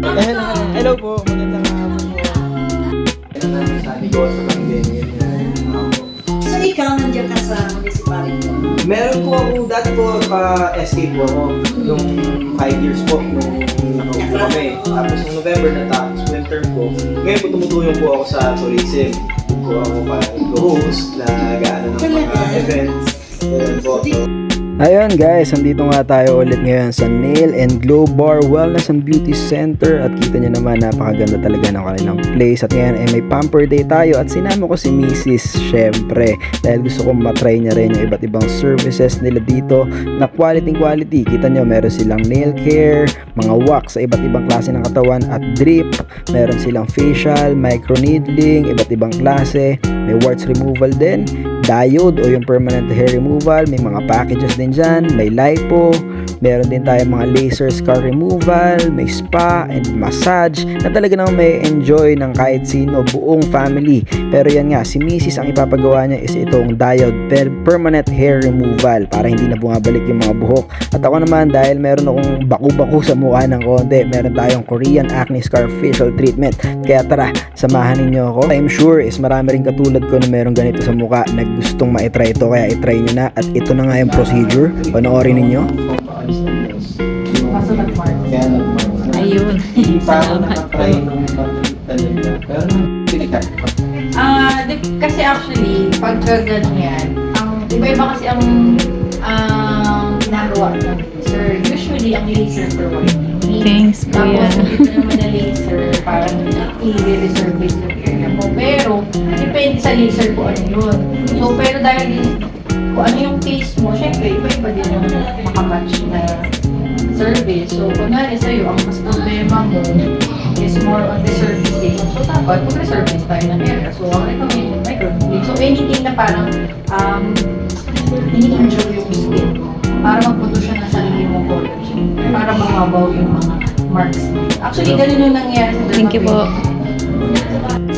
Eh, hello, hello po, magandang hapon po. Negosyo lang din yun. So ikaw nandiyan ka sa municipality. Meron po ako, dati po pa escape po ako. Nung 5 years po, nung nakaupo kami. Tapos nung November na tapos po. Ngayon po tumutulong po ako sa tourism. Doon po ako para host na gaano ng mga events. Ganun po. Ayun guys, andito nga tayo ulit ngayon sa Nail and Glow Bar Wellness and Beauty Center. At kita nyo naman napakaganda talaga ng kanilang place. At ngayon ay may pamper day tayo. At sinama ko si Mrs. syempre dahil gusto kong matry niya rin yung iba't ibang services nila dito na quality quality. Kita nyo meron silang nail care mga wax sa iba't ibang klase ng katawan at drip. Meron silang facial, micro needling iba't ibang klase. May warts removal din diode o yung permanent hair removal. May mga packages din dyan. May lipo. Meron din tayo mga laser scar removal. May spa and massage na talaga naman may enjoy ng kahit sino, buong family. Pero yan nga, si Mrs. ang ipapagawa niya is itong diode per- permanent hair removal para hindi na bumabalik yung mga buhok. At ako naman dahil meron akong baku-baku sa mukha ng konti, meron tayong Korean acne scar facial treatment. Kaya tara, samahan ninyo ako. I'm sure is marami rin katulad ko na meron ganito sa mukha na gustong ma-try ito kaya i-try nyo na at ito na nga yung procedure. Panoorin ninyo. Kaya nag-mark. Ayun. Hindi pa ako nakatry nung talaga. Pero nung pinikat ko. Ah, di- kasi actually, pagka ganyan, ang iba-iba kasi ang ang ginagawa ng laser. Usually, ang laser for whitening. Thanks, Tapos, kuya. dito naman na laser, parang i-resurface yung area mo. Pero, depende sa laser kung ano yun. So, pero dahil kung ano yung case mo, syempre, iba-iba din yung makamatch na service. So, kunwari sa'yo, ang mas problema mo is more on the surface So, dapat mag-resurface tayo ng area. So, ang recommended, microneedling. So, anything na parang um, ini-injure yung skin mo para magproduce siya ng sarili mong collagen. Para mababaw yung mga marks. Actually, ganun yung nangyari sa Thank you po.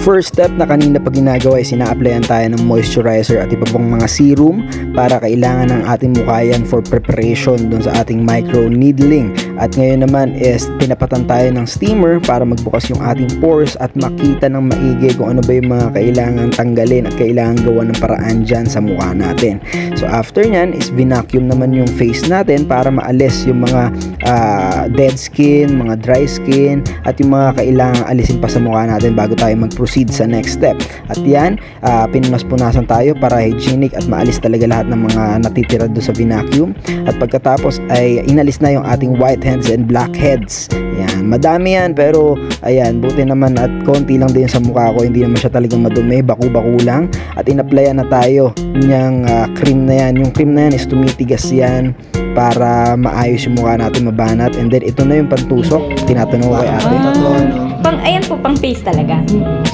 First step na kanina pa ginagawa ay sina-applyan tayo ng moisturizer at iba pang mga serum para kailangan ng ating mukha yan for preparation dun sa ating micro needling. At ngayon naman is pinapatan tayo ng steamer para magbukas yung ating pores at makita ng maigi kung ano ba yung mga kailangan tanggalin at kailangan gawa ng paraan dyan sa mukha natin. So after nyan is vinacuum naman yung face natin para maalis yung mga ah, dead skin, mga dry skin at yung mga kailangan alisin pa sa mukha natin bago tayo mag-proceed sa next step. At yan, uh, pinmas-punasan tayo para hygienic at maalis talaga lahat ng mga natitira doon sa vacuum. At pagkatapos ay inalis na yung ating whiteheads and blackheads. Yan, madami yan pero ayan, buti naman at konti lang din sa mukha ko, hindi naman siya talagang madumi, baku-baku lang. At inapplyan na tayo niyang ah, cream na yan. Yung cream na yan is tumitigas yan para maayos yung mukha natin mabanat and then ito na yung pantusok tinatanong ko kay ate Tatlo, ano? Pang, ayan po, pang face talaga.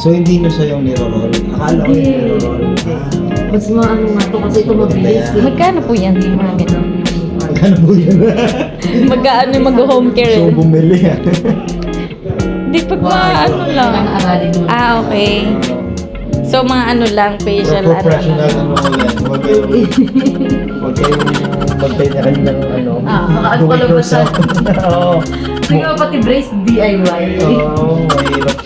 So, hindi na siya yung niro-roll. Akala ko yung niro-roll. Mas maano nga to kasi ito mabilis. Magkano po yan? Mga ganun. Magkano po yun? Magkaano mag-home care? So, bumili ah. Di pag mga ano lang. Ah, okay. So, mga ano lang, facial, So, ano professional ano yan. Huwag kayong, huwag kayong magtay na kanyang ano. Ah, ba yourself. Oo. Sige mo pati brace DIY. Oo, mahirap.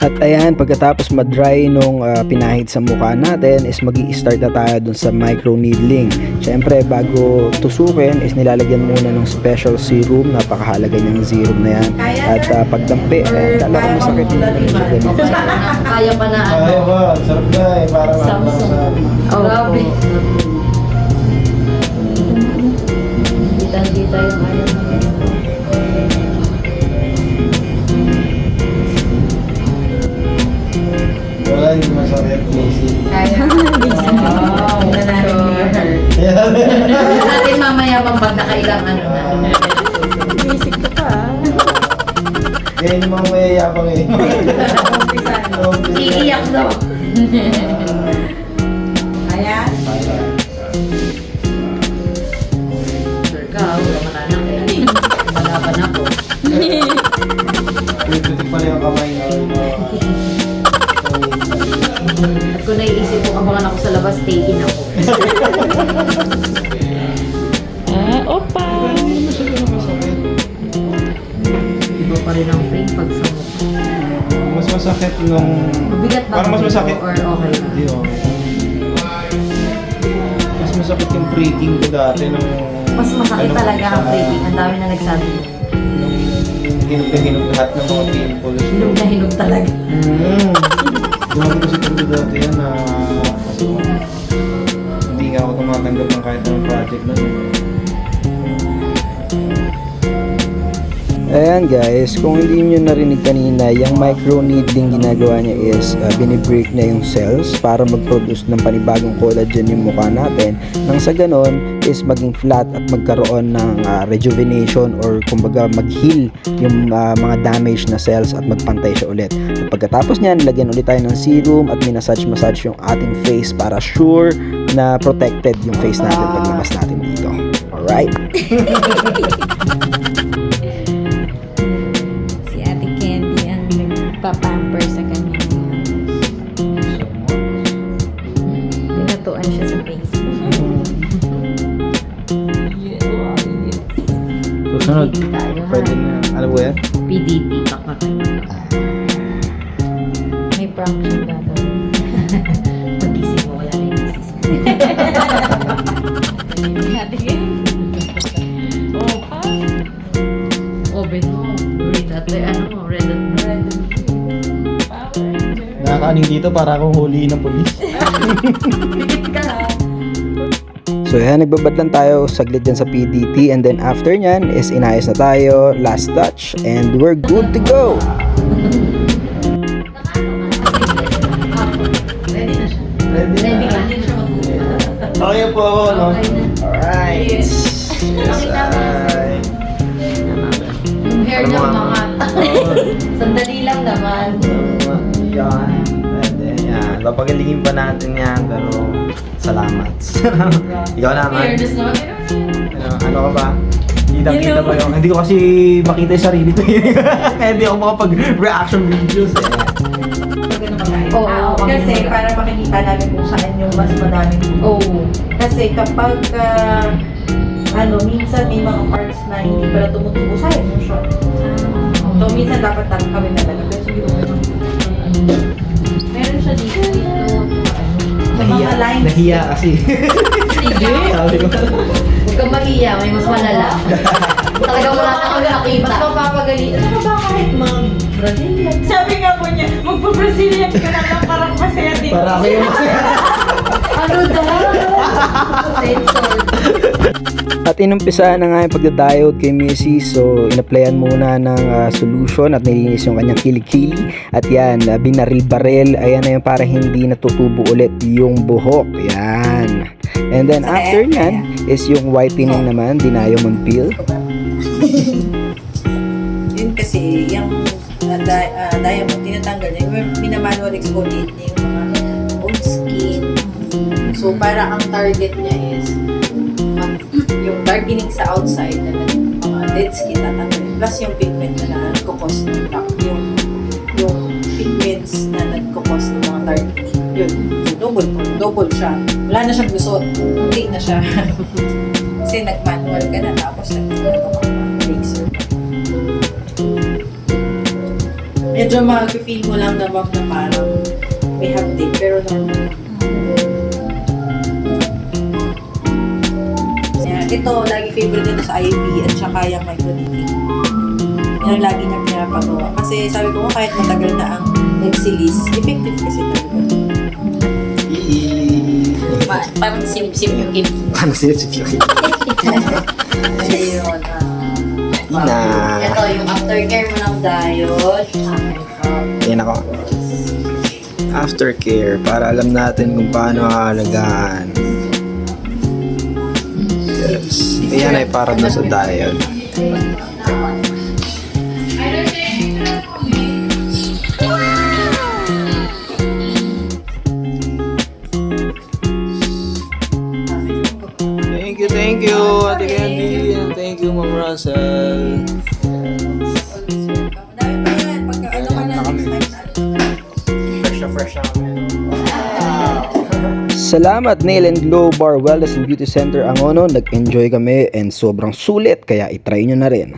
At ayan, pagkatapos ma-dry nung ah, pinahid sa mukha natin is mag start na tayo dun sa micro needling. Siyempre, bago tusukin is nilalagyan muna ng special serum. Napakahalaga niyang serum na yan. At ah, pagdampi, ayan, kala ko masakit siya ganun. Kaya pa na ano. Ayaw ba? Sarap na eh. Ano Samsung. sa... Oh, Grabe. Yung ayaw mo. Wala yung masakit. Easy. Kaya. Wow. Sure. Natin mamaya pang pag nakailang ano na. Basic ko pa. Kaya yung mga mayayabang eh. Iiyak daw. ah, opa! Iba pa rin ang pain pag sa Mas masakit nung... Mabigat ba? Parang mas masakit. Or okay na? Hindi, okay. Mas masakit yung breaking ko dati nung... Mas masakit talaga ang breaking. Ang dami na nagsabi mo. Hinog na hinog lahat ng mga pimples. Hinog na hinog talaga. Mm. Gumagin ko sa dati yan na... Uh, hindi ako tumatanggap ng kahit anong project na Ayan guys, kung hindi nyo narinig kanina, yung micro needling ginagawa niya is uh, binibreak na yung cells para mag-produce ng panibagong collagen yung mukha natin. Nang sa ganon is maging flat at magkaroon ng uh, rejuvenation or kumbaga mag-heal yung uh, mga damaged na cells at magpantay siya ulit. At pagkatapos niyan, lagyan ulit tayo ng serum at minasage-massage yung ating face para sure na protected yung face natin paglabas natin dito. Alright? Si Ate Candy ang nagpapamper sa kanya. Pinatuan siya sa Facebook. Susunod, tayo. ha? pwede na. Ano ba yan? Pakpatay. May prank siya gagawin. Ate Candy. Oh, pa. Oven mo. Red at ano mo, red at red. Nakakaaning dito para akong huli ng polis. Pikit ka ha. So yan, nagbabad lang tayo saglit dyan sa PDT and then after nyan is inayos na tayo, last touch, and we're good to go! Ready na siya. Ready na. Okay po ako, no? Okay na. Alright. Yes. Yes, ay. Yung hair Ano niya mga- umangat. Sandali lang naman. Yan. Pwede. Yan. Papagalingin pa natin yan, pero salamat. Ikaw naman. Fairness naman. Ano, ano ka ba? Kita-kita mo yung... Hindi ko kasi makita yung sarili ko. Kaya hindi ako makapag-reaction videos eh. Oo, Ah, okay. kasi para makikita namin kung saan yung mas madaming Oo. Kasi kapag ah, ano, minsan may mga parts na hindi pala tumutubo, sayang yung shot. So, minsan dapat lang kami talaga. Pero siguro, Meron siya dito. Dito. Sa mga lines. Nahiya kasi. Sige. Sabi ko. Huwag kang mahiya. May mas malala. Talaga wala na kami nakita. mas mapapagali. Ano ba kahit mag-Brazilian? Sabi nga po niya, magpa-Brazilian ka na lang parang masaya din. Para ako yung Ano daw? At inumpisa na nga yung pagdadiode kay Missy so inaplayan muna ng ah, solution at nilinis yung kanyang kilikili at yan, uh, binaril-baril ayan na yung para hindi natutubo ulit yung buhok yan and then after nyan is yung whitening naman, dinayamond peel Yun kasi, yung uh, di- ah, diamond, tinatanggal niya. Yung minamanual exfoliate niya yung mga old skin. So, para ang target niya is mag- yung darkening sa outside na nag- mga dead skin tatanggalin. Plus yung pigment na nagkukos ng black. Yung, yung pigments na nagkukos ng mga darkening. Yun. So, double. Double siya. Wala na siyang gusot. Hindi na siya. kasi nag-manual ka na tapos nag-ano Medyo mag-feel mo lang na ma'am na parang may haptic, pero normal. Yan. Ito, lagi favorite nito sa IV at saka yung microneedling. Yan ang lagi niya pinapagawa. Kasi sabi ko, kahit matagal na ang Exilis, effective kasi talaga. Pa- Parang sim-sim yung kid. Ano siya si Fiori? Ayun. ah. Ina. Ito yung aftercare mo ng diode. Ako. Aftercare, para alam natin kung paano aalagaan. Yes. Ayan ay para doon sa diet. Thank you, thank you, Ate Candy. And thank you, Ma'am Russell. Salamat Nail and Glow Bar Wellness and Beauty Center Angono. Nag-enjoy kami and sobrang sulit kaya itry nyo na rin.